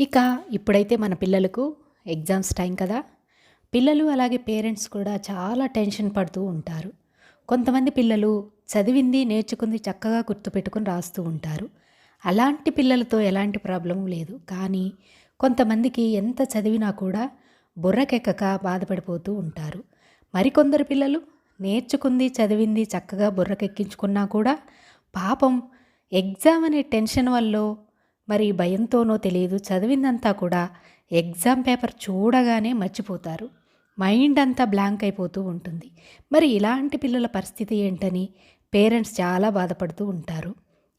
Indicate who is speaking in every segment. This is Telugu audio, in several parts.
Speaker 1: ఇక ఇప్పుడైతే మన పిల్లలకు ఎగ్జామ్స్ టైం కదా. పిల్లలు అలాగే పేరెంట్స్ కూడా చాలా టెన్షన్ పడుతూ ఉంటారు. కొంతమంది పిల్లలు చదివింది నేర్చుకుంది చక్కగా గుర్తుపెట్టుకుని రాస్తూ ఉంటారు. అలాంటి పిల్లలతో ఎలాంటి ప్రాబ్లం లేదు. కానీ కొంతమందికి ఎంత చదివినా కూడా బుర్రకెక్కక బాధపడిపోతూ ఉంటారు. మరికొందరు పిల్లలు నేర్చుకుంది చదివింది చక్కగా బుర్రకెక్కించుకున్నా కూడా పాపం ఎగ్జామ్ అనే టెన్షన్ వల్ల మరి భయంతోనో తెలియదు. చదివిందంతా కూడా ఎగ్జామ్ పేపర్ చూడగానే మర్చిపోతారు. మైండ్ అంతా బ్లాంక్ అయిపోతూ ఉంటుంది. మరి ఇలాంటి పిల్లల పరిస్థితి ఏంటని పేరెంట్స్ చాలా బాధపడుతూ ఉంటారు.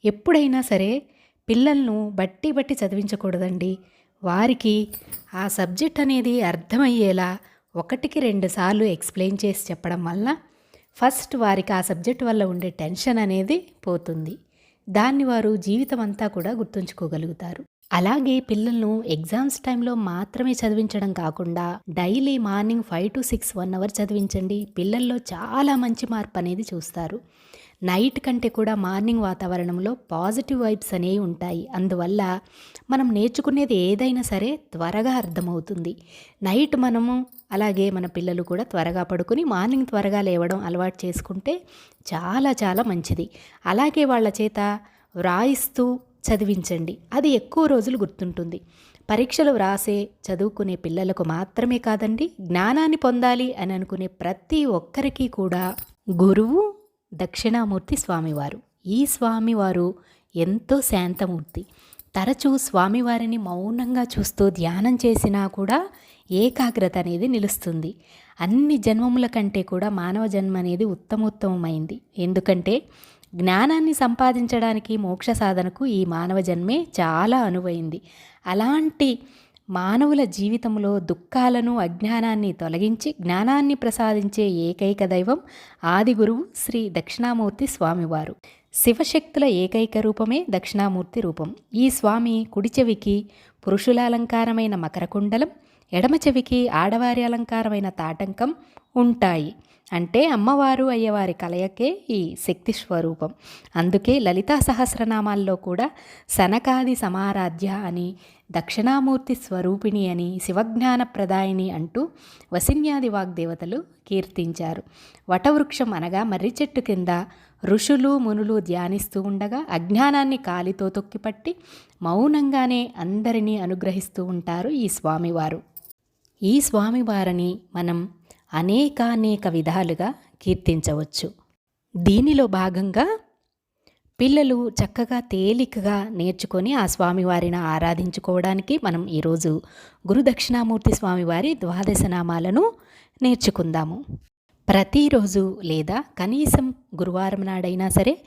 Speaker 1: ఎప్పుడైనా సరే పిల్లలను బట్టి బట్టి చదివించకూడదండి. వారికి ఆ సబ్జెక్ట్ అనేది అర్థమయ్యేలా ఒకటికి రెండు సార్లు ఎక్స్ప్లెయిన్ చేసి చెప్పడం వల్ల ఫస్ట్ వారికి ఆ సబ్జెక్ట్ వల్ల ఉండే టెన్షన్ అనేది పోతుంది. దాన్ని వారు జీవితం అంతా కూడా గుర్తుంచుకోగలుగుతారు. అలాగే పిల్లలను ఎగ్జామ్స్ టైంలో మాత్రమే చదివించడం కాకుండా daily morning five to six one hour చదివించండి. పిల్లల్లో చాలా మంచి మార్పు అనేది చూస్తారు. నైట్ కంటే కూడా మార్నింగ్ వాతావరణంలో పాజిటివ్ వైబ్స్ అనేవి ఉంటాయి. అందువల్ల మనం నేర్చుకునేది ఏదైనా సరే త్వరగా అర్థమవుతుంది. నైట్ మనము అలాగే మన పిల్లలు కూడా త్వరగా పడుకుని మార్నింగ్ త్వరగా లేవడం అలవాటు చేసుకుంటే చాలా చాలా మంచిది. అలాగే వాళ్ళ చేత వ్రాయిస్తూ చదివించండి. అది ఎక్కువ రోజులు గుర్తుంటుంది. పరీక్షలు వ్రాసే చదువుకునే పిల్లలకు మాత్రమే కాదండి జ్ఞానాన్ని పొందాలి అని అనుకునే ప్రతి ఒక్కరికి కూడా గురువు దక్షిణామూర్తి స్వామివారు. ఈ స్వామివారు ఎంతో శాంతమూర్తి. తరచూ స్వామివారిని మౌనంగా చూస్తూ ధ్యానం చేసినా కూడా ఏకాగ్రత అనేది నిలుస్తుంది. అన్ని జన్మముల కంటే కూడా మానవ జన్మ అనేది ఉత్తమోత్తమైంది ఎందుకంటే జ్ఞానాన్ని సంపాదించడానికి మోక్ష సాధనకు ఈ మానవ జన్మే చాలా అనువైంది. అలాంటి మానవుల జీవితంలో దుఃఖాలను అజ్ఞానాన్ని తొలగించి జ్ఞానాన్ని ప్రసాదించే ఏకైక దైవం ఆది గురువు శ్రీ దక్షిణామూర్తి స్వామివారు. శివశక్తుల ఏకైక రూపమే దక్షిణామూర్తి రూపం. ఈ స్వామి కుడి చెవికి పురుషుల అలంకారమైన మకరకుండలం ఎడమ చెవికి ఆడవారి అలంకారమైన తాటంకం ఉంటాయి. అంటే అమ్మవారు అయ్యవారి కలయకే ఈ శక్తి స్వరూపం. అందుకే లలితా సహస్రనామాల్లో కూడా సనకాది సమారాధ్య అని దక్షిణామూర్తి స్వరూపిణి అని శివజ్ఞాన ప్రదాయిని అంటూ వసిన్యాది వాగ్దేవతలు కీర్తించారు. వటవృక్షం అనగా మర్రి చెట్టు కింద ఋషులు మునులు ధ్యానిస్తూ ఉండగా అజ్ఞానాన్ని కాలితో తొక్కిపట్టి మౌనంగానే అందరినీ అనుగ్రహిస్తూ ఉంటారు ఈ స్వామివారు. ఈ స్వామివారిని మనం అనేకానేక విధాలుగా కీర్తించవచ్చు. దీనిలో భాగంగా పిల్లలు చక్కగా తేలికగా నేర్చుకొని ఆ స్వామివారిని ఆరాధించుకోవడానికి మనం ఈరోజు గురుదక్షిణామూర్తి స్వామివారి ద్వాదశ నామాలను నేర్చుకుందాము. ప్రతిరోజు లేదా కనీసం గురువారం నాడైనా సరే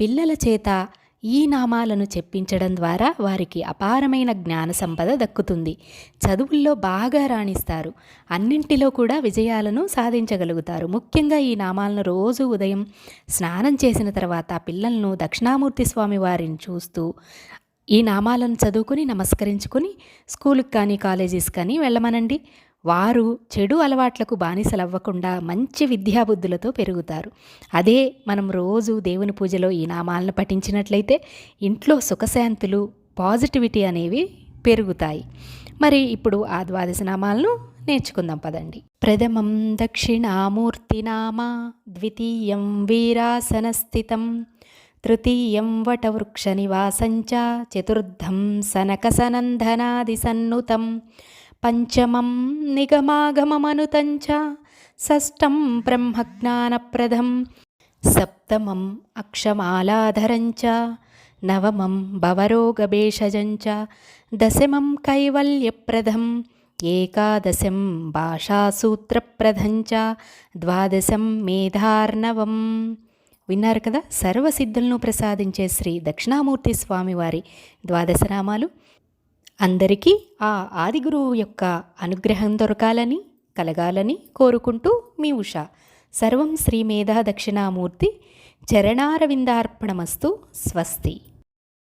Speaker 1: పిల్లల చేత ఈ నామాలను చెప్పించడం ద్వారా వారికి అపారమైన జ్ఞాన సంపద దక్కుతుంది. చదువుల్లో బాగా రాణిస్తారు. అన్నింటిలో కూడా విజయాలను సాధించగలుగుతారు. ముఖ్యంగా ఈ నామాలను రోజు ఉదయం స్నానం చేసిన తర్వాత పిల్లలను దక్షిణామూర్తి స్వామి వారిని చూస్తూ ఈ నామాలను చదువుకుని నమస్కరించుకుని స్కూల్కి కానీ కాలేజెస్ కానీ వెళ్ళమనండి. వారు చెడు అలవాట్లకు బానిసలవ్వకుండా మంచి విద్యాబుద్ధులతో పెరుగుతారు. అదే మనం రోజు దేవుని పూజలో ఈ నామాలను పఠించినట్లయితే ఇంట్లో సుఖశాంతులు పాజిటివిటీ అనేవి పెరుగుతాయి. మరి ఇప్పుడు ఆ ద్వాదశ నామాలను నేర్చుకుందాం పదండి. ప్రథమం దక్షిణామూర్తినామ ద్వితీయం వీరాసనస్థితం తృతీయం వటవృక్ష నివాసంచ చతుర్థం సనకసనందనాది సన్నుతం పంచమం నిగమాగమమనుతంచ షష్టం బ్రహ్మజ్ఞానప్రదం సప్తమం అక్షమాలాధరంచ నవమం భవరోగభేషజంచ దశమం కైవల్యప్రదం ఏకాదశం భాషాసూత్రప్రదంచ ద్వాదశం మేధార్ణవం విన్నారు కదా సర్వసిద్ధులను ప్రసాదించే శ్రీ దక్షిణామూర్తి స్వామివారి ద్వాదశ నామాలు అందరికీ ఆ ఆదిగురువు యొక్క అనుగ్రహం దొరకాలని కలగాలని కోరుకుంటూ మీ ఉష. సర్వం శ్రీ మేధా దక్షిణామూర్తి చరణారవిందార్పణమస్తు. స్వస్తి.